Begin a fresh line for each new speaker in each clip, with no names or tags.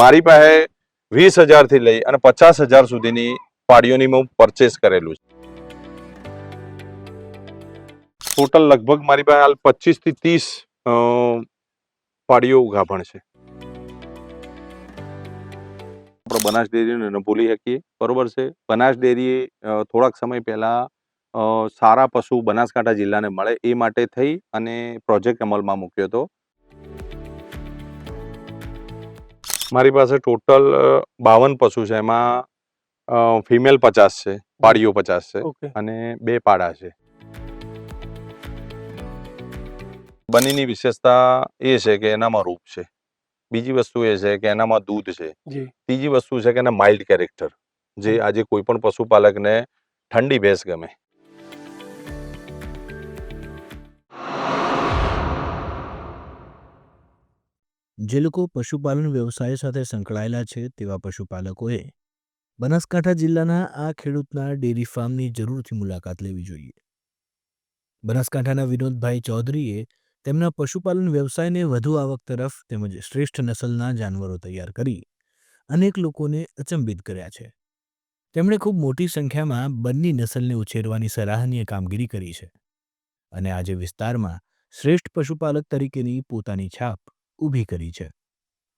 મારી પાસે વીસ હજારથી લઈ અને પચાસ હજાર સુધીની પાડીઓની મેં પરચેસ કરેલું છે. ટોટલ લગભગ મારી પાસે હાલ પચીસથી ત્રીસ પાડીઓ ગાભણ છે. આપણે બનાસ ડેરીને ન ભૂલી શકીએ. બરોબર છે? બનાસ ડેરીએ થોડાક સમય પહેલા સારા પશુ બનાસકાંઠા જિલ્લાને મળે એ માટે થઈ અને પ્રોજેક્ટ અમલમાં મૂક્યો હતો. મારી પાસે ટોટલ બાવન પશુ છે. એમાં ફિમેલ પચાસ છે પાડીઓ પચાસ છે અને બે પાડા છે. બનીની વિશેષતા એ છે કે એનામાં રૂપ છે. બીજી વસ્તુ એ છે કે એનામાં દૂધ છે. ત્રીજી વસ્તુ છે કે એના માઇલ્ડ કેરેક્ટર જે આજે કોઈ પણ પશુપાલકને ઠંડી ભેંસ ગમે.
જે લોકો પશુપાલન વ્યવસાય સાથે સંકળાયેલા છે તેવા પશુપાલકોએ બનાસકાંઠા જિલ્લાના આ ખેડૂતના ડેરી ફાર્મની જરૂરથી મુલાકાત લેવી જોઈએ. બનાસકાંઠાના વિનોદભાઈ ચૌધરીએ તેમના પશુપાલન વ્યવસાયને વધુ આવક તરફ તેમજ શ્રેષ્ઠ નસલના જાનવરો તૈયાર કરી અનેક લોકોને અચંબિત કર્યા છે. તેમણે ખૂબ મોટી સંખ્યામાં બંની નસલને ઉછેરવાની સરાહનીય કામગીરી કરી છે અને આજે વિસ્તારમાં શ્રેષ્ઠ પશુપાલક તરીકેની પોતાની છાપ ઊભી કરી છે.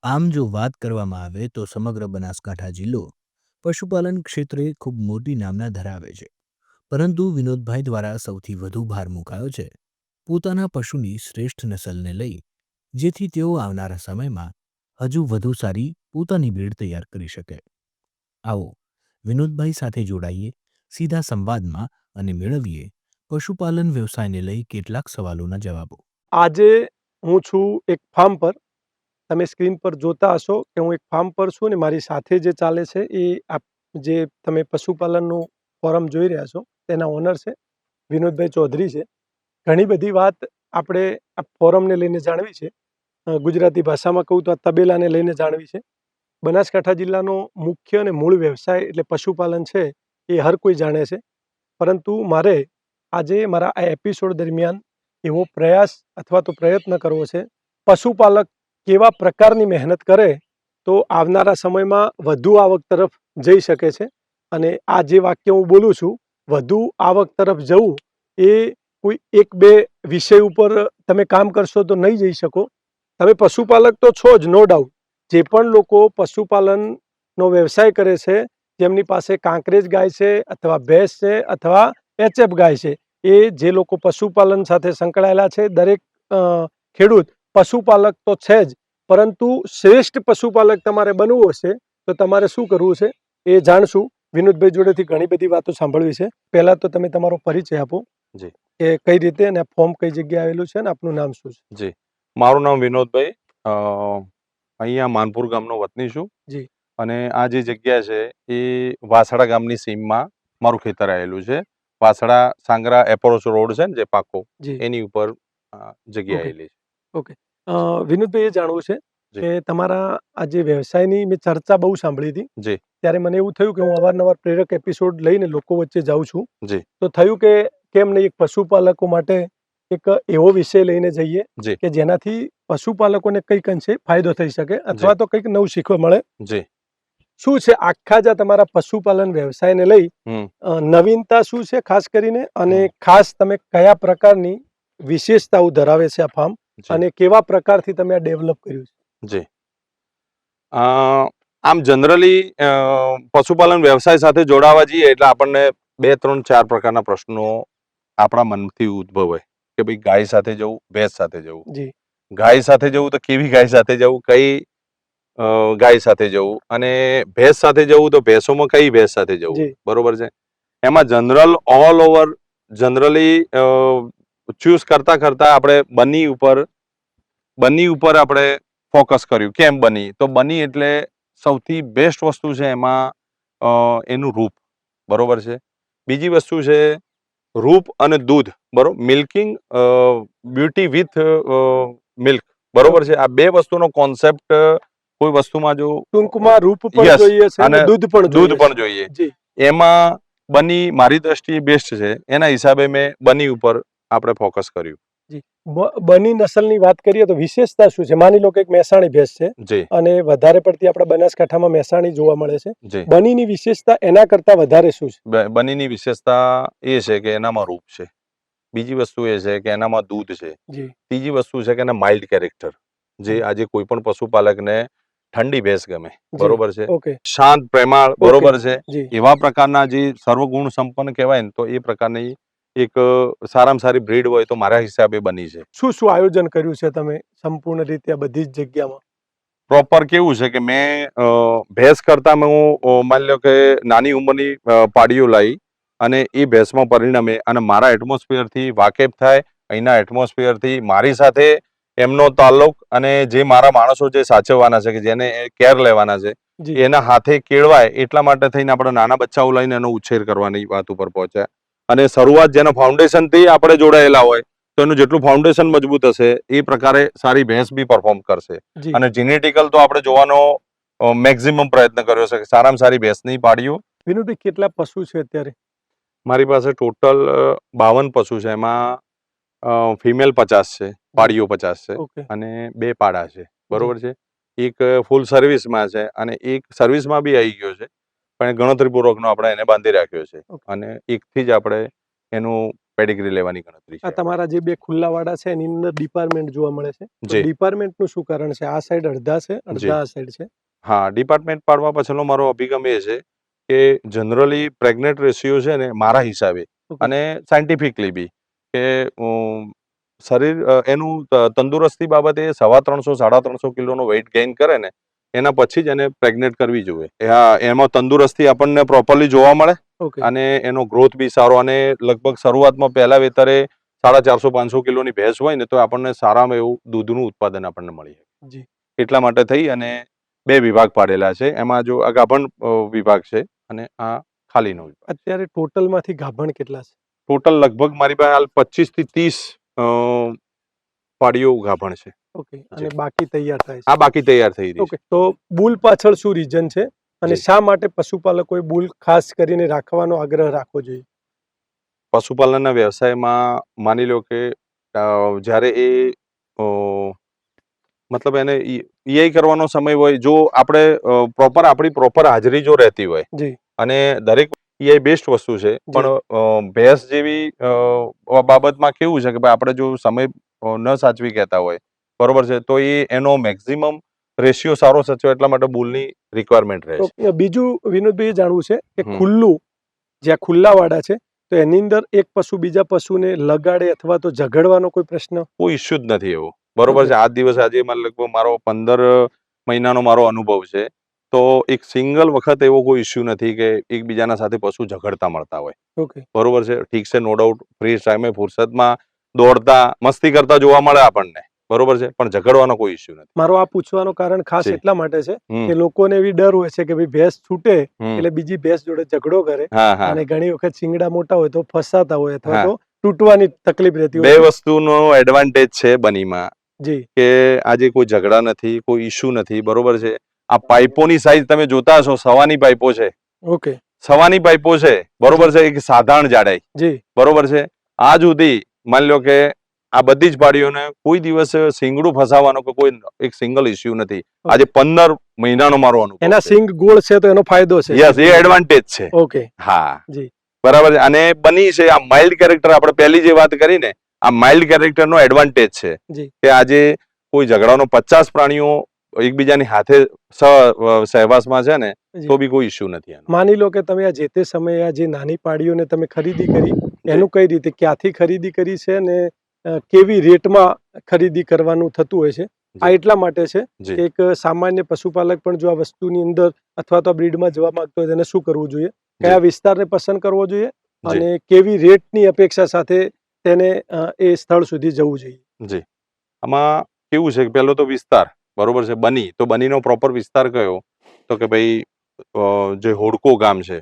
આમ જો વાત કરવામાં આવે તો સમગ્ર બનાસકાંઠા જિલ્લો પશુપાલન ક્ષેત્રે ખૂબ મોટી નામના ધરાવે છે. પરંતુ વિનોદભાઈ દ્વારા સૌથી વધુ ભાર મુકાયો છે પોતાના પશુની શ્રેષ્ઠ નસલને લઈ, જેથી તેઓ આવનારા સમયમાં હજુ વધુ સારી પોતાની બ્રીડ તૈયાર કરી શકે. આવો, વિનોદભાઈ સાથે જોડાઈએ, સીધા સંવાદમાં અને મેળવીએ પશુપાલન વ્યવસાયને લઈ કેટલાક સવાલોના જવાબો.
આજે હું છું એક ફાર્મ પર. તમે સ્ક્રીન પર જોતા હશો કે હું એક ફાર્મ પર છું ને મારી સાથે જે ચાલે છે એ આપ, જે તમે પશુપાલનનું ફોરમ જોઈ રહ્યા છો તેના ઓનર છે, વિનોદભાઈ ચૌધરી છે. ઘણી બધી વાત આપણે આ ફોરમને લઈને જાણવી છે. ગુજરાતી ભાષામાં કહું તો આ તબેલાને લઈને જાણવી છે. બનાસકાંઠા જિલ્લાનો મુખ્ય અને મૂળ વ્યવસાય એટલે પશુપાલન છે એ હર કોઈ જાણે છે. પરંતુ મારે આજે મારા આ એપિસોડ દરમિયાન એવો પ્રયાસ અથવા તો પ્રયત્ન કરવો છે. પશુપાલક કેવા પ્રકારની મહેનત કરે તો આવનારા સમયમાં વધુ આવક તરફ જઈ શકે છે. અને આ જે વાક્ય હું બોલું છું, વધુ આવક તરફ જવું, એ કોઈ એક બે વિષય ઉપર તમે કામ કરશો તો નહીં જઈ શકો. તમે પશુપાલક તો છો જ નો ડાઉટ જે પણ લોકો પશુપાલનનો વ્યવસાય કરે છે, જેમની પાસે કાંકરેજ ગાય છે, અથવા ભેંસ છે, અથવા એચએફ ગાય છે એ જે લોકો પશુપાલન સાથે સંકળાયેલા છે દરેક ખેડૂત પશુપાલક તો છે જ પરંતુ શ્રેષ્ઠ પશુપાલક તમારે બનવું હશે તો તમારે શું કરવું છે? એ જાણશું. વિનોદભાઈ જોડેથી ઘણી બધી વાતો સાંભળવી છે. પહેલાં તો તમે તમારો પરિચય આપો.
જી.
કે કઈ રીતે અને ફોર્મ કઈ જગ્યાએ આવેલું છે અને આપનું નામ શું છે?
જી. મારું નામ વિનોદભાઈ. અહીંયા માનપુર ગામનો વતની છું.
જી.
અને આ જે જગ્યા છે એ વાસડા ગામની સીમમાં મારું ખેતર આવેલું છે. વાસડા સાંગરા એપ્રોચ રોડ છે ને જે પાકો એની ઉપર જગ્યા. આવેલી છે
ઓકે વિનોદભાઈ એ જાણવું છે. કે તમારા આ જે વ્યવસાયની મેં ચર્ચા બહુ સાંભળી હતી
જી.
ત્યારે મને એવું થયું કે હું અવારનવાર પ્રેરક એપિસોડ લઈને લોકો વચ્ચે જાઉં છું
જી.
તો થયું કે કેમ નહીં એક પશુપાલકો માટે એક એવો વિષય લઈને જઈએ. કે જેનાથી પશુપાલકોને કંઈક અંશે ફાયદો થઈ શકે અથવા તો કંઈક નવું શીખવા મળે
જી
શું છે? આખા જ તમારા પશુપાલન વ્યવસાયને લઈ નવીનતા શું છે ખાસ કરીને? અને ખાસ તમે કયા પ્રકારની વિશેષતાઓ ધરાવે છે આ ફાર્મ અને કેવા પ્રકારથી તમે આ ડેવલપ કર્યું છે?
જી. આમ જનરલી પશુપાલન વ્યવસાય સાથે જોડાવા જઈએ એટલે આપણને બે ત્રણ ચાર પ્રકારના પ્રશ્નો આપણા મનથી ઉદ્ભવે કે ભાઈ ગાય સાથે જવું ભેંસ સાથે જવું.
જી.
ગાય સાથે જવું તો કેવી ગાય સાથે જવું? કઈ ગાય સાથે જવું અને ભેંસ સાથે જવું તો ભેંસોમાં કઈ ભેંસ સાથે જવું? બરોબર છે. એમાં general all over generally choose કરતા કરતા આપણે બની ઉપર બની ઉપર આપણે ફોકસ કર્યું કેમ બની? તો બની એટલે સૌથી બેસ્ટ વસ્તુ છે એમાં એનું રૂપ. બરોબર છે? બીજી વસ્તુ છે રૂપ અને દૂધ. બરોબર મિલ્કિંગ બ્યુટી વિથ મિલ્ક. બરોબર છે? આ બે વસ્તુનો કોન્સેપ્ટ કોઈ વસ્તુમાં જો
ટૂંકમાં રૂપ પણ જોઈએ છે અને દૂધ પણ
દૂધ પણ જોઈએ. એમાં બની મારી દ્રષ્ટિએ બેસ્ટ છે. એના હિસાબે મેં બની ઉપર આપણે ફોકસ કર્યું.
બની નસલની વાત કરીએ તો વિશેષતા શું છે? માની લો કે એક મહેસાણી ભેંસ છે અને વધારે પડતી આપણા બનાસકાંઠામાં મહેસાણી જોવા મળે છે. બનીની વિશેષતા એના કરતા વધારે શું છે?
બનીની વિશેષતા એ છે કે એનામાં રૂપ છે. બીજી વસ્તુ એ છે કે એનામાં દૂધ છે. ત્રીજી વસ્તુ છે કે એના માઇલ્ડ કેરેક્ટર જે આજે કોઈ પણ પશુપાલકને ઠંડી ભેંસ ગમે. બરોબર છે? શાંત પ્રેમાળ બરોબર છે? એવા પ્રકારના જે સર્વગુણ સંપન્ન કહેવાય ને તો એ પ્રકારની એક સારામાં સારી બ્રીડ હોય તો મારા હિસાબે બની છે.
શું શું આયોજન કર્યું છે તમે સંપૂર્ણ રીતે આ બધી જ જગ્યામાં?
પ્રોપર કેવું છે કે મેં ભેંસ કરતા મેં હું માની લો કે નાની ઉંમરની પાડીઓ લાવી અને એ ભેંસમાં પરિણમે અને મારા એટમોસ્ફિયરથી વાકેફ થાય અહીંના એટમોસ્ફિયરથી મારી સાથે એમનો તાલ્લુક અને જે મારા માણસો જે સાચવવાના છે કે જેને કેર લેવાના છે એના હાથે કેળવાય એટલા માટે થઈને આપણે નાના બચ્ચાઓ લઈને એનો ઉછેર કરવાની વાત ઉપર પહોંચ્યા. અને શરૂઆત જેના ફાઉન્ડેશનથી આપણે જોડાયેલા હોય તો એનું જેટલું ફાઉન્ડેશન મજબૂત હશે એ પ્રકારે સારી ભેંસ બી પરફોર્મ કરશે. અને જીનેટિકલ તો આપણે જોવાનો મેક્સિમમ પ્રયત્ન કર્યો છે કે સારામાં સારી ભેંસની પાડીઓ
વિનોદભાઈ કેટલા પશુ છે અત્યારે?
મારી પાસે ટોટલ બાવન પશુ છે. એમાં ફિમેલ પચાસ છે. પાડીઓ પચાસ છે અને બે પાડા છે. બરોબર છે? એક ફૂલ સર્વિસમાં છે અને એક સર્વિસમાં બી આવી ગયો છે પણ ગણતરીપૂર્વકનો આપણે એને બાંધી રાખ્યો છે
અને
અને એકથી જ આપણે એનું પેડિગ્રી લેવાની ગણતરી છે
તમારા જે બે ખુલ્લા વાડા છે એની અંદર ડિપાર્ટમેન્ટ જોવા મળે છે.
ડિપાર્ટમેન્ટ
ડિપાર્ટમેન્ટનું શું કારણ છે? આ સાઈડ અડધા છે અડધા આ સાઈડ છે?
હા ડિપાર્ટમેન્ટ પાડવા પાછળનો મારો અભિગમ એ છે કે જનરલી પ્રેગ્નેન્ટ રેશિયો છે ને મારા હિસાબે અને સાયન્ટિફિકલી બી કે શરીર એનું તંદુરસ્તી બાબતે સવા ત્રણસો સાડા ત્રણસો કિલોનો વેઇટ ગેઇન કરે ને એના પછી જ એને પ્રેગ્નેટ કરવી જોઈએ. હા એમાં તંદુરસ્તી આપણને પ્રોપરલી જોવા મળે અને એનો ગ્રોથ બી સારો અને લગભગ શરૂઆતમાં પહેલા વેતરે સાડા ચારસો પાંચસો કિલોની ભેંસ હોય ને તો આપણને સારામાં એવું દૂધનું ઉત્પાદન આપણને મળી શકે. એટલા માટે થઈ અને બે વિભાગ પાડેલા છે. એમાં જો આ ગાભણ વિભાગ છે અને આ ખાલીનો વિભાગ
અત્યારે ટોટલમાંથી ગાભણ કેટલા છે?
ટોટલ લગભગ મારી પાસે હાલ પચીસથી ત્રીસ પાડીઓ ગાભણ છે.
ઓકે અને બાકી તૈયાર થાય
આ બાકી તૈયાર થઈ રહી છે.
ઓકે તો બુલ પાછળ શું રીઝન છે? અને શા માટે પશુપાલકોએ બુલ ખાસ કરીને રાખવાનો આગ્રહ રાખવો જોઈએ?
પશુપાલનના વ્યવસાયમાં માની લો કે જ્યારે એ મતલબ એને ઈઆઈ કરવાનો સમય હોય જો આપણે પ્રોપર આપણી પ્રોપર હાજરી જો રહેતી હોય અને દરેક ઈઆઈ બેસ્ટ વસ્તુ છે. પણ ભેંસ જેવી બાબતમાં કેવું છે કે ભાઈ આપણે જો સમય ન સાચવી કહેતા હોય બરોબર છે? તો એ એનો મેક્સિમમ રેશિયો સારો સચવે એટલા માટે બુલની રિક્વાયરમેન્ટ રહે છે.
બીજું વિનોદભાઈ એ જાણવું છે કે ખુલ્લું જ્યાં ખુલ્લા વાડા છે તો એની અંદર એક પશુ બીજા પશુને લગાડે અથવા તો ઝઘડવાનો કોઈ પ્રશ્ન?
કોઈ ઇસ્યુ જ નથી એવો. બરોબર છે? આ દિવસ આજે મારે લગભગ મારો પંદર મહિનાનો મારો અનુભવ છે. તો એક સિંગલ વખત એવો કોઈ ઇસ્યુ નથી કે એકબીજાના સાથે પશુ ઝઘડતા મળતા હોય.
ઓકે.
બરોબર છે? ઠીક છે નો ડાઉટ ફ્રી ટાઈમે ફુરસદમાં દોડતા મસ્તી કરતા જોવા મળે આપણને. બરોબર છે? પણ ઝઘડવાનો કોઈ ઇસ્યુ નથી.
મારો આ પૂછવાનું કારણ ખાસ એટલા માટે છે કે લોકોને એવી ડર હોય છે કે ભાઈ ભેંસ છૂટે એટલે બીજી ભેંસ જોડે ઝઘડો કરે અને ઘણી વખત સિંગડા મોટા હોય તો ફસાતા હોય અથવા તો તૂટવાની તકલીફ રહેતી હોય બે
વસ્તુનો એડવાન્ટેજ છે બનીમાં
જી.
કે આજે કોઈ ઝઘડા નથી કોઈ ઇસ્યુ નથી. બરોબર છે? આ પાઇપોની સાઈઝ તમે જોતા હશો સવાની પાઇપો છે.
ઓકે.
સવાની પાઇપો છે બરોબર છે એક સાધારણ જાડાઈ.
જી.
બરોબર છે? આ સુધી માની લો કે આ બધી જ પાડીઓને કોઈ દિવસ સિંગડું ફસાવાનો કે કોઈ એક સિંગલ ઇસ્યુ નથી. આજે પંદર મહિનાનો મારો અનુભવ
એના સિંગ ગોળ છે તો એનો ફાયદો છે.
યસ એ એડવાન્ટેજ છે.
ઓકે.
હા.
જી.
બરાબર છે? અને બની છે આ માઇલ્ડ કેરેક્ટર આપણે પહેલી જે વાત કરી ને આ માઇલ્ડ કેરેક્ટરનો એડવાન્ટેજ છે કે આજે કોઈ ઝઘડાનો પચાસ પ્રાણીઓ એકબીજાની હાથે સહેવાસમાં છે ને તો બી કોઈ ઇસ્યુ નથી
માની લો કે તમે આ જે તે સમયે આ જે નાની પાડીઓને તમે ખરીદી કરી એનું કઈ રીતે ક્યાંથી ખરીદી કરી છે અને કેવી રેટમાં ખરીદી કરવાનું થતું હોય છે? આ એટલા માટે છે. કે એક સામાન્ય પશુપાલક પણ જો આ વસ્તુની અંદર અથવા તો બ્રીડમાં જવા માંગતો હોય તેને શું કરવું જોઈએ? કયા વિસ્તારને પસંદ કરવો જોઈએ? અને કેવી રેટની અપેક્ષા સાથે તેને એ સ્થળ સુધી જવું જોઈએ?
જી. આમાં કેવું છે કે પહેલો તો વિસ્તાર. બરોબર છે બની. તો બનીનો પ્રોપર વિસ્તાર કયો? તો કે ભાઈ જે હોડકો ગામ છે.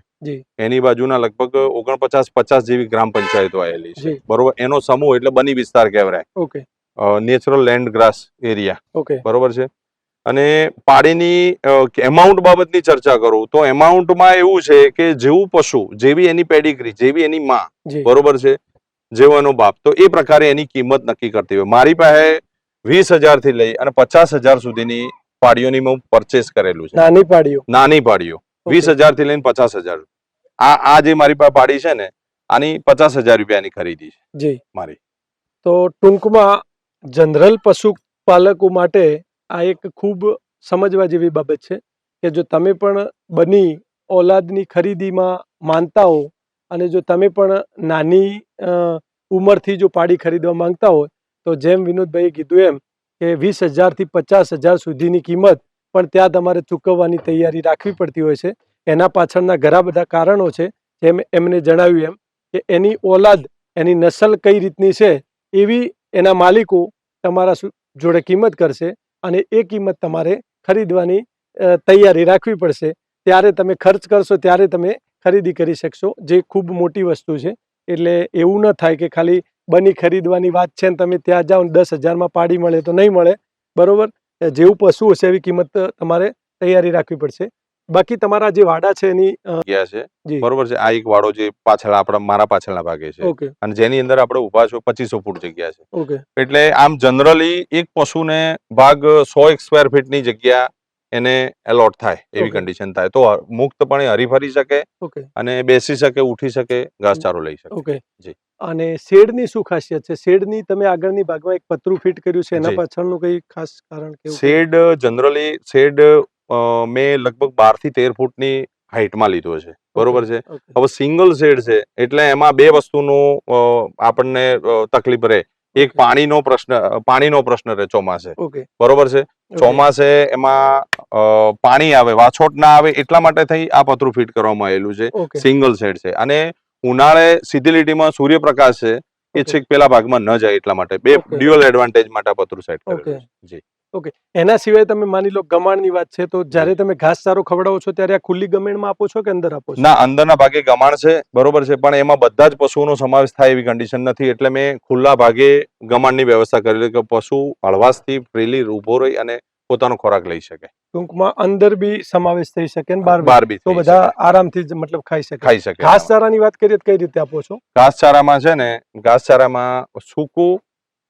એની બાજુના લગભગ ઓગણપચાસ પચાસ જેવી ગ્રામ પંચાયતો આવેલી છે. બરોબર એનો સમૂહ એટલે બની વિસ્તાર કહેવાય.
Okay.
Natural land grass area બરોબર છે? અને પાડીની એમાઉન્ટ બાબતની ચર્ચા કરું તો એમાઉન્ટમાં એવું છે કે જેવું પશુ જેવી એની પેડિગ્રી જેવી એની માં બરોબર છે જેવો એનો બાપ તો એ પ્રકારે એની કિંમત નક્કી કરતી હોય. મારી પાસે વીસ હજારથી લઈ અને પચાસ હજાર સુધીની પાડીઓની મેં પરચેસ કરેલું છે.
નાની પાડીઓ.
નાની પાડીઓ. વીસ હજારથી લઈને પચાસ હજાર. આ આ જે મારી પાસે પાડી છે ને આની પચાસ હજાર રૂપિયાની ખરીદી છે
જી.
મારી.
તો ટૂંકમાં જનરલ પશુપાલકો માટે આ એક ખૂબ સમજવા જેવી બાબત છે કે જો તમે પણ બની ઓલાદની ખરીદીમાં માનતા હો અને જો તમે પણ નાની ઉંમરથી જો પાડી ખરીદવા માંગતા હોય તો જેમ વિનોદભાઈએ કીધું એમ કે વીસ હજારથી પચાસ હજાર સુધીની કિંમત પણ ત્યાં તમારે ચૂકવવાની તૈયારી રાખવી પડતી હોય છે. એના પાછળના ઘણા બધા કારણો છે જેમ એમને જણાવ્યું એમ કે એની ઓલાદ, એની નસલ કઈ રીતની છે એવી એના માલિકો તમારા જોડે કિંમત કરશે અને એ કિંમત તમારે ખરીદવાની તૈયારી રાખવી પડશે. ત્યારે તમે ખર્ચ કરશો ત્યારે તમે ખરીદી કરી શકશો, જે ખૂબ મોટી વસ્તુ છે. એટલે એવું ન થાય કે ખાલી બની ખરીદવાની વાત છે ને તમે ત્યાં જાઓ દસ હજારમાં પાડી મળે તો નહીં મળે બરોબર? જેવું પશુ હશે એવી કિંમત તમારે તૈયારી રાખવી પડશે. બાકી તમારા જે વાડા છે એની
ગયા છે. બરોબર છે. આ એક વાડો જે પાછળ આપણા મારા પાછળના ભાગે છે.
ઓકે.
અને જેની અંદર આપણે ઊભા છો પચીસો ફૂટ જગ્યા છે.
ઓકે.
એટલે આમ જનરલી એક પશુને ભાગ સો એક સ્ક્વેર ફીટની જગ્યા એને એલોટ થાય એવી. કન્ડિશન થાય. તો મુક્તપણે હરી ફરી શકે અને બેસી શકે ઉઠી શકે ઘાસચારો લઈ શકે.
ઓકે
જી.
અને શેડની શું ખાસિયત છે? શેડની તમે આગળની ભાગમાં એક પતરું ફિટ કર્યું છે એના પાછળનું કઈ ખાસ કારણ કે
શેડ જનરલી શેડ મેં લગભગ બારથી તેર ફૂટની હાઇટમાં લીધો છે. બરોબર છે? હવે સિંગલ શેડ છે એટલે એમાં બે વસ્તુનું આપણને તકલીફ રહે. એક પાણીનો પ્રશ્ન પાણીનો પ્રશ્ન રહે ચોમાસે. બરોબર છે? ચોમાસે એમાં પાણી આવે વાછોટ ના આવે એટલા માટે થઈ આ પતરું ફિટ કરવામાં આવેલું છે. સિંગલ શેડ છે. અને ઉનાળે સીધી લીટીમાં સૂર્યપ્રકાશ છે એ છેક પેલા ભાગમાં ન જાય એટલા માટે. બે ડ્યુઅલ એડવાન્ટેજ માટે આ પતરું સેટ. કરેલું છે. જી.
એના સિવાય તમે માની લો ગમાણની વાત છે તો જ્યારે તમે ઘાસ ચારો ખવડાવો છો ત્યારે આ ખુલ્લી ગમેણમાં આપો છો કે અંદર આપો છો?
ના અંદરના ભાગે ગમાણ છે બરોબર છે પણ એમાં બધા જ પશુઓનો સમાવેશ થાય એવી કન્ડિશન નથી એટલે મેં ખુલ્લા ભાગે ગમાણની વ્યવસ્થા કરેલી કે પશુ હળવાશથી ફ્રીલી ઊભો રહી અને પોતાનો ખોરાક લઈ શકે.
ટૂંકમાં અંદર બી સમાવેશ થઈ શકે ને બહાર બી.
બાર બી
તો બધા આરામથી જ મતલબ ખાઈ શકે.
ખાઈ શકે
ઘાસચારાની વાત કરીએ તો કઈ રીતે આપો છો?
ઘાસચારામાં છે ને ઘાસચારામાં સૂકું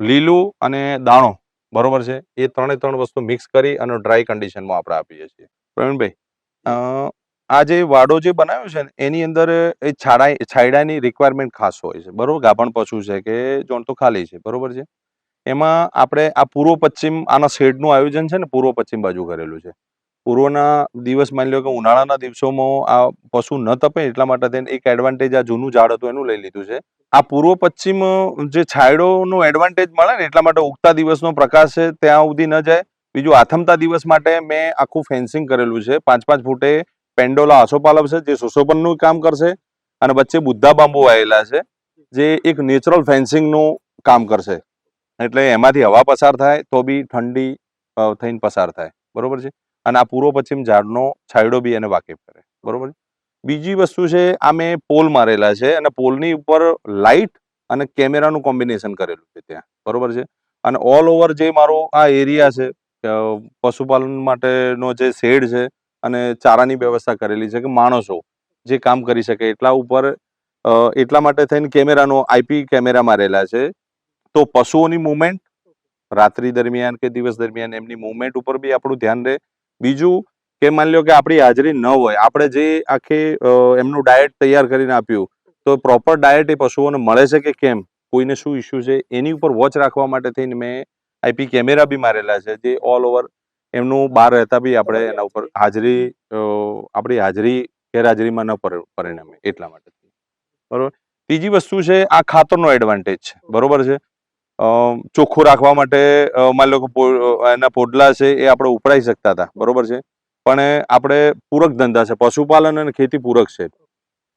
લીલું અને દાણો બરોબર છે? એ ત્રણે ત્રણ વસ્તુ મિક્સ કરી અને ડ્રાય કન્ડિશનમાં આપણે આપીએ છીએ. પ્રવીણભાઈ આ જે વાડો જે બનાવ્યો છે ને, એની અંદર એ છાડા છાયડાની રિક્વાયરમેન્ટ ખાસ હોય છે. બરોબર? ગાભણ પશુ છે કે જોણ તો ખાલી છે. બરોબર છે? એમાં આપણે આ પૂર્વ પશ્ચિમ, આના શેડનું આયોજન છે ને, પૂર્વ પશ્ચિમ બાજુ કરેલું છે. પૂર્વના દિવસ માની લો કે ઉનાળાના દિવસોમાં આ પશુ ન તપે એટલા માટે થઈને એક એડવાન્ટેજ આ જૂનું ઝાડ હતું એનું લઈ લીધું છે. આ પૂર્વ પશ્ચિમ જે છાંયડોનો એડવાન્ટેજ મળે ને એટલા માટે ઉગતા દિવસનો પ્રકાશ છે ત્યાં સુધી ન જાય. બીજું આથમતા દિવસ માટે મેં આખું ફેન્સિંગ કરેલું છે. પાંચ પાંચ ફૂટે પેન્ડોલા આસોપાલવ છે જે સુશોભનનું કામ કરશે અને વચ્ચે બુદ્ધા બાંબુ આવેલા છે જે એક નેચરલ ફેન્સિંગનું કામ કરશે. એટલે એમાંથી હવા પસાર થાય તો બી ઠંડી થઈને પસાર થાય. બરોબર છે? અને આ પૂર્વ પશ્ચિમ ઝાડનો છાંયડો બી એને વાકેફ કરે. બરોબર બીજી વસ્તુ છે, આ મેં પોલ મારેલા છે અને પોલની ઉપર લાઇટ અને કેમેરાનું કોમ્બિનેશન કરેલું છે ત્યાં. બરોબર છે? અને ઓલ ઓવર જે મારો આ એરિયા છે પશુપાલન માટેનો જે શેડ છે અને ચારાની વ્યવસ્થા કરેલી છે કે માણસો જે કામ કરી શકે એટલા ઉપર એટલા માટે થઈને કેમેરાનો આઈપી કેમેરા મારેલા છે. તો પશુઓની મુવમેન્ટ રાત્રિ દરમિયાન કે દિવસ દરમિયાન એમની મુવમેન્ટ ઉપર બી આપણું ધ્યાન રહે. બીજું કે માની લો કે આપણી હાજરી ન હોય, આપણે જે આખી એમનું ડાયટ તૈયાર કરીને આપ્યું, તો પ્રોપર ડાયટ એ પશુઓને મળે છે કે કેમ? કોઈને શું ઇસ્યુ છે? એની ઉપર વોચ રાખવા માટે થઈને મેં આઈપી કેમેરા બી મારેલા છે, જે ઓલ ઓવર એમનું બહાર રહેતા બી આપણે એના ઉપર હાજરી આપણી હાજરી, ગેરહાજરીમાં ન પર- પરિણમે એટલા માટે. બરોબર? ત્રીજી વસ્તુ છે, આ ખાતરનો એડવાન્ટેજ છે. બરોબર છે? ચોખ્ખું રાખવા માટે માની લો કે એના પોડલા છે એ આપણે ઉપડાઈ શકતા હતા, બરોબર છે? પણ આપણે પૂરક ધંધા છે, પશુપાલન અને ખેતી પૂરક છે.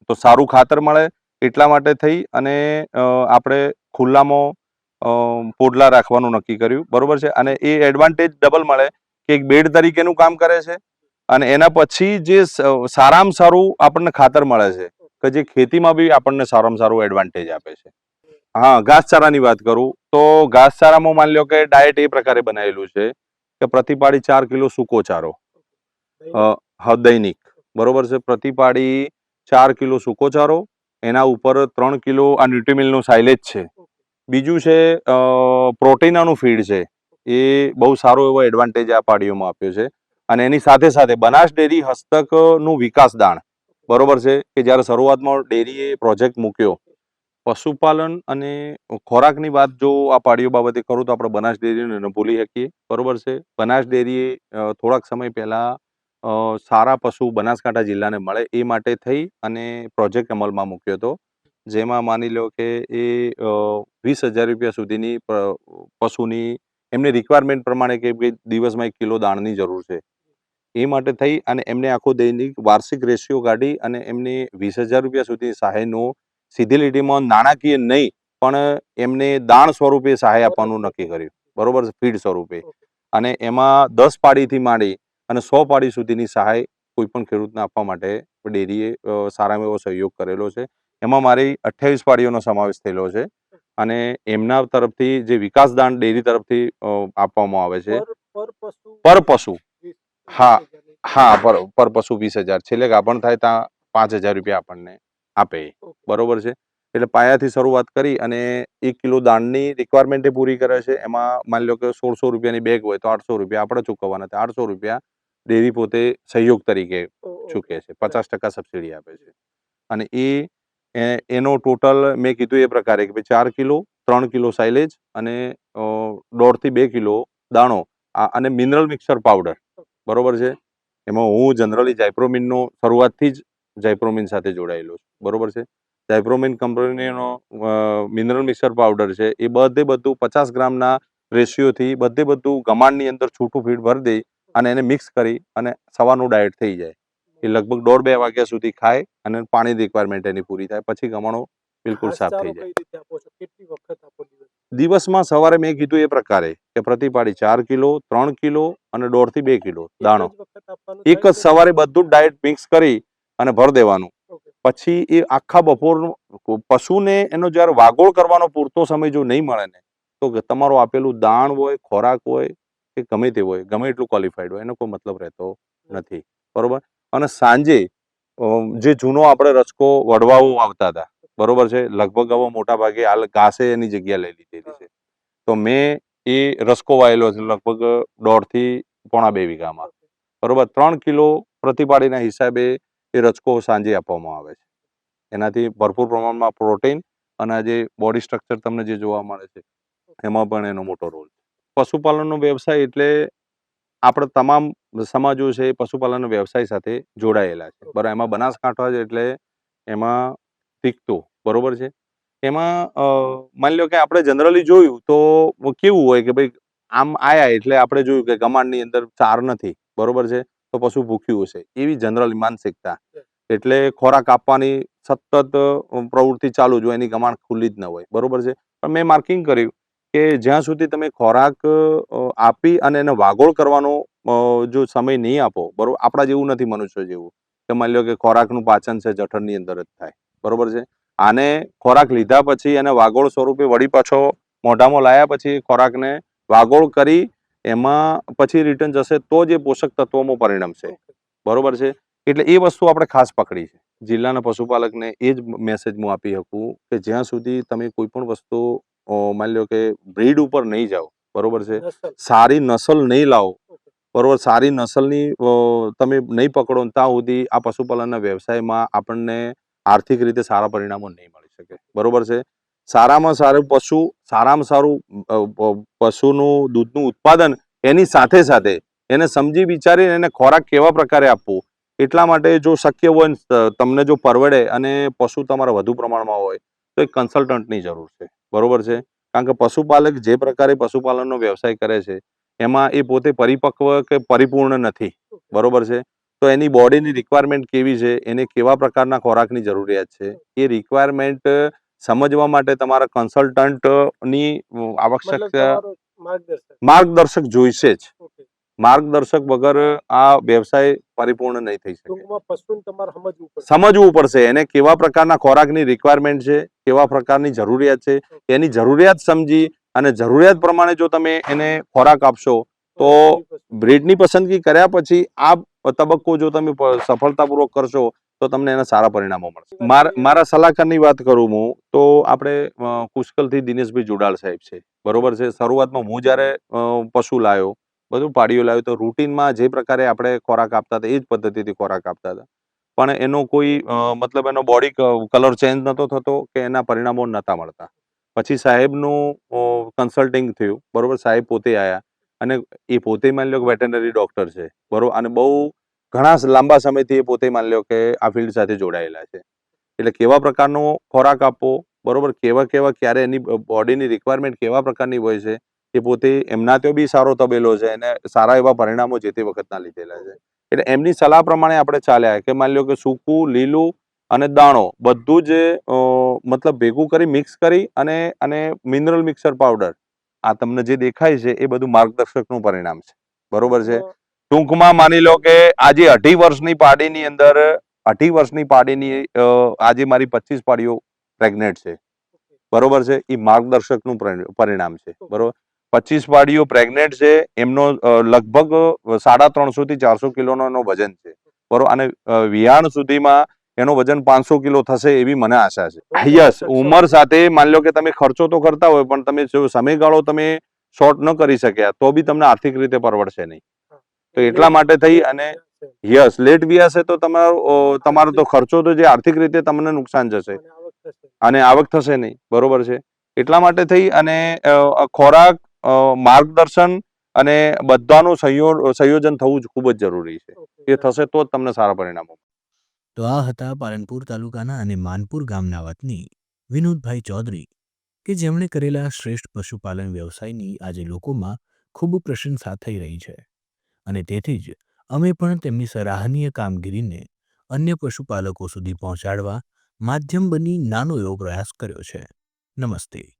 તો સારું ખાતર મળે એટલા માટે થઈ અને આપણે ખુલ્લામાં પોડલા રાખવાનું નક્કી કર્યું, બરોબર છે? અને એ એડવાન્ટેજ ડબલ મળે કે એક બેડ તરીકેનું કામ કરે છે અને એના પછી જે સારામાં સારું આપણને ખાતર મળે છે, કે જે ખેતીમાં બી આપણને સારામાં સારું એડવાન્ટેજ આપે છે. હા ઘાસચારાની વાત કરું તો ઘાસચારામાં માની લો કે ડાયટ એ પ્રકારે બનાવેલું છે કે પ્રતિપાડી ચાર કિલો સૂકો ચારો. અ, હા દૈનિક. બરોબર છે? પ્રતિપાડી ચાર કિલો સૂકો ચારો એના ઉપર ત્રણ કિલો આ ન્યુટ્રીમિલનું સાઇલેજ છે. બીજું છે પ્રોટીનાનું ફીડ છે. એ બહુ સારો એવો એડવાન્ટેજ આ પાડીઓમાં આપ્યો છે. અને એની સાથે સાથે બનાસ ડેરી હસ્તકનું વિકાસ દાણ બરોબર છે? કે જ્યારે શરૂઆતમાં ડેરીએ પ્રોજેક્ટ મૂક્યો પશુપાલન અને ખોરાકની વાત જો આ પાડીઓ બાબતે કરું તો આપણે બનાસ ડેરીને ન ભૂલી શકીએ. બરોબર છે? બનાસ ડેરીએ થોડાક સમય પહેલાં સારા પશુ બનાસકાંઠા જિલ્લાને મળે એ માટે થઈ અને પ્રોજેક્ટ અમલમાં મૂક્યો હતો. જેમાં માની લો કે એ વીસ હજાર રૂપિયા સુધીની પશુની એમની રિક્વાયરમેન્ટ પ્રમાણે કે દિવસમાં એક કિલો દાણની જરૂર છે. એ માટે થઈ અને એમને આખો દૈનિક વાર્ષિક રેશિયો કાઢી અને એમને વીસ હજાર રૂપિયા સુધી સહાયનું સીધી લીટીમાં નાણાકીય નહીં પણ એમને દાણ સ્વરૂપે સહાય આપવાનું નક્કી કર્યું. બરોબર ફીડ સ્વરૂપે. અને એમાં દસ પાડીથી માંડી અને સો પાડી સુધીની સહાય કોઈ પણ ખેડૂતને આપવા માટે ડેરીએ સારામાં એવો સહયોગ કરેલો છે. એમાં મારી અઠ્યાવીસ પાડીઓનો સમાવેશ થયેલો છે અને એમના તરફથી જે વિકાસ દાન ડેરી તરફથી આપવામાં આવે છે.
પર પશુ
હા. હા પર પર પશુ વીસ હજાર. છેલ્લે ગાભણ થાય ત્યાં પાંચ હજાર રૂપિયા આપણને આપે. બરોબર છે? એટલે પાયાથી શરૂઆત કરી અને એક કિલો દાણની રિક્વાયરમેન્ટ પૂરી કરે છે. એમાં માની લો કે સોળસો રૂપિયાની બેગ હોય તો આઠસો રૂપિયા આપણે ચૂકવવાના હતા. આઠસો રૂપિયા ડેરી પોતે સહયોગ તરીકે ચૂકે છે. પચાસ ટકા સબસિડી આપે છે. અને એ એનો ટોટલ મેં કીધું એ પ્રકારે કે ભાઈ ચાર કિલો ત્રણ કિલો સાઇલેજ અને દોઢથી બે કિલો દાણો આ અને મિનરલ મિક્સર પાવડર બરોબર છે? એમાં હું જનરલી જાયપ્રોમિનનો શરૂઆતથી જ જાયપ્રોમિન સાથે જોડાયેલો છું. બરોબર છે? જાયપ્રોમિન કંપનીનો મિનરલ મિક્સર પાવડર છે એ બધે બધું પચાસ ગ્રામના રેશિયોથી બધે બધું ગમાણની અંદર છૂટું ફીડ ભરી દઈ અને એને મિક્સ કરી અને સવારનું ડાયટ થઈ જાય. એ લગભગ દોઢ બે વાગ્યા સુધી ખાય અને પાણી રિક્વાયરમેન્ટ એની પૂરી થાય. પછી ગમાણો બિલકુલ સાફ થઈ જાય. દિવસમાં સવારે મેં કીધું એ પ્રકારે કે પ્રતિપાડી ચાર કિલો ત્રણ કિલો અને દોઢથી બે કિલો દાણો.
એક જ
સવારે બધું જ ડાયટ મિક્સ કરી અને ભર દેવાનું. પછી એ આખા બપોરનું પશુને એનો જ્યારે વાગોળ કરવાનો પૂરતો સમય જો નહીં મળે ને તો તમારું આપેલું દાણ હોય ખોરાક હોય કે ગમે તે હોય ગમે એટલું ક્વોલિફાઈડ હોય એનો કોઈ મતલબ રહેતો નથી. બરોબર? અને સાંજે જે જૂનો આપણે રચકો વડવાઓ આવતા હતા બરોબર છે? લગભગ હવે મોટા ભાગે હાલ ઘાસે એની જગ્યા લઈ લીધેલી છે. તો મેં એ રસકો વાયેલો છે લગભગ દોઢથી પોણા બે વીઘામાં. બરોબર? ત્રણ કિલો પ્રતિપાડીના હિસાબે એ રચકો સાંજે આપવામાં આવે છે. એનાથી ભરપૂર પ્રમાણમાં પ્રોટીન અને જે બોડી સ્ટ્રક્ચર તમને જે જોવા મળે છે, એમાં પણ એનો મોટો રોલ છે. પશુપાલનનો વ્યવસાય એટલે આપણે તમામ સમાજો છે એ પશુપાલનના વ્યવસાય સાથે જોડાયેલા છે. બરાબર એમાં બનાસકાંઠા છે એટલે એમાં તીખતું બરોબર છે? એમાં માની લો કે આપણે જનરલી જોયું તો કેવું હોય કે ભાઈ આમ આયા એટલે આપણે જોયું કે કમાન્ડની અંદર ચાર નથી, બરોબર છે? તો પશુ ભૂખ્યું હશે. એવી જનરલ માનસિકતા. એટલે ખોરાક આપવાની સતત પ્રવૃત્તિ ચાલુ જો એની કમાણ ખુલ્લી જ ન હોય. બરોબર છે? પણ મેં માર્કિંગ કર્યું કે જ્યાં સુધી તમે ખોરાક આપી અને એને વાગોળ કરવાનો જો સમય નહીં આપો બરોબર આપણા જેવું નથી મનુષ્ય જેવું. કે માની લો કે ખોરાકનું પાચન છે જઠરની અંદર જ થાય. બરોબર છે? આને ખોરાક લીધા પછી એને વાગોળ સ્વરૂપે વળી પાછો મોઢામાં લાયા પછી ખોરાકને વાગોળ કરી એમાં પછી રિટર્ન જશે તો જ એ પોષક તત્વોમાં પરિણમશે બરોબર છે? એટલે એ વસ્તુ આપણે ખાસ પકડી છે. જિલ્લાના પશુપાલકને એ જ મેસેજ હું આપી શકું કે જ્યાં સુધી તમે કોઈ પણ વસ્તુ માની લો કે બ્રીડ ઉપર નહીં જાઓ બરોબર છે? સારી નસલ નહીં લાવો. બરોબર સારી નસલની તમે નહીં પકડો ત્યાં સુધી આ પશુપાલનના વ્યવસાયમાં આપણને આર્થિક રીતે સારા પરિણામો નહીં મળી શકે. બરોબર છે? સારામાં સારું પશુ, સારામાં સારું પશુનું, દૂધનું ઉત્પાદન એની સાથે સાથે એને સમજી વિચારીને એને ખોરાક કેવા પ્રકારે આપવું? એટલા માટે જો શક્ય હોય તમને જો પરવડે અને પશુ તમારા વધુ પ્રમાણમાં હોય, તો એક કન્સલ્ટન્ટની જરૂર છે. બરોબર છે? કારણ કે પશુપાલક જે પ્રકારે પશુપાલનનો વ્યવસાય કરે છે, એમાં એ પોતે પરિપક્વ કે પરિપૂર્ણ નથી. બરોબર છે? તો એની બોડીની રિક્વાયરમેન્ટ કેવી છે? એને કેવા પ્રકારના ખોરાકની જરૂરિયાત છે? એ રિક્વાયરમેન્ટ સમજવા માટે તમારા કન્સલ્ટન્ટની આવશ્યકતા
માર્ગદર્શક.
જોઈશે જ. માર્ગદર્શક વગર આ વ્યવસાય પરિપૂર્ણ નહીં થઈ શકે.
સમજવું પડશે.
એને કેવા પ્રકારના ખોરાકની રિક્વાયરમેન્ટ છે કેવા પ્રકારની જરૂરિયાત છે એની જરૂરિયાત સમજી અને જરૂરિયાત પ્રમાણે જો તમે એને ખોરાક આપશો તો બ્રીડની પસંદગી કર્યા પછી આ તબક્કો જો તમે સફળતાપૂર્વક કરશો તો તમને એના સારા પરિણામો મળશે. માર- મારા સલાહકારની વાત કરું હું તો આપણે કુશકલથી દિનેશભાઈ જોડાળ સાહેબ છે. બરોબર છે? શરૂઆતમાં હું જ્યારે પશુ લાવ્યો બધું પાડીઓ લાવ્યો તો રૂટીનમાં જે પ્રકારે આપણે ખોરાક આપતા હતા એ જ પદ્ધતિથી ખોરાક આપતા હતા. પણ એનો કોઈ મતલબ એનો બોડી કલર ચેન્જ નહોતો થતો કે એના પરિણામો નહોતા મળતા. પછી સાહેબનું કન્સલ્ટિંગ થયું. બરોબર? સાહેબ પોતે આવ્યા અને એ પોતે માની લો કે વેટરનરી ડૉક્ટર છે. બરોબર અને બહુ ઘણા લાંબા સમયથી એ પોતે માની લો કે આ ફિલ્ડ સાથે જોડાયેલા છે. એટલે કેવા પ્રકારનો ખોરાક આપવો, બરોબર? કેવા કેવા, ક્યારે એની બોડીની રિક્વાયરમેન્ટ કેવા પ્રકારની હોય છે, એ પોતે એમના તો બી સારો તબેલો છે અને સારા એવા પરિણામો જે તે વખતના લીધેલા છે. એટલે એમની સલાહ પ્રમાણે આપણે ચાલ્યા. કે માની લો કે સૂકું, લીલું અને દાણો બધું જ મતલબ ભેગું કરી મિક્સ કરી અને અને મિનરલ મિક્સર પાવડર આ તમને જે દેખાય છે એ બધું માર્ગદર્શકનું પરિણામ છે. બરોબર છે? ટૂંકમાં માની લો કે આજે અઢી વર્ષની પાડીની અંદર, અઢી વર્ષની પાડીની આજે મારી પચીસ પાડીઓ પ્રેગ્નેન્ટ છે. બરોબર છે? એ માર્ગદર્શકનું પરિણામ છે. બરોબર? પચીસ પાડીઓ પ્રેગ્નેન્ટ છે, એમનો લગભગ સાડા ત્રણસો થી ચારસો કિલોનો એનો વજન છે. બરોબર અને વિયાણ સુધીમાં એનો વજન પાંચસો કિલો થશે એવી મને આશા છે. યસ, ઉંમર સાથે માની લો કે તમે ખર્ચો તો કરતા હોય, પણ તમે સમયગાળો તમે શોર્ટ ન કરી શક્યા, તો બી તમને આર્થિક રીતે પરવડશે નહીં. તો એટલા માટે થઈ અને યસ લેટ વ્યાસે તો તમારો તમારો તો ખર્ચો તો જે આર્થિક રીતે તમને નુકસાન જશે. અને આવક થશે. નહીં બરોબર છે? એટલા માટે થઈ અને ખોરાક માર્ગદર્શન અને બધાનું સંયોજન થવું જ ખૂબ જ જરૂરી છે. એ થશે તો જ તમને સારા પરિણામો
તો આ હતા પાલનપુર તાલુકાના અને માનપુર ગામના વતની વિનોદભાઈ ચૌધરી કે જેમણે કરેલા શ્રેષ્ઠ પશુપાલન વ્યવસાયની આજે લોકોમાં ખૂબ પ્રશંસા થઈ રહી છે. અને તેથી જ અમે પણ તેમની સરાહનીય કામગીરીને અન્ય પશુપાલકો સુધી પહોંચાડવા માધ્યમ બની નાનો એવો પ્રયાસ કર્યો છે. નમસ્તે.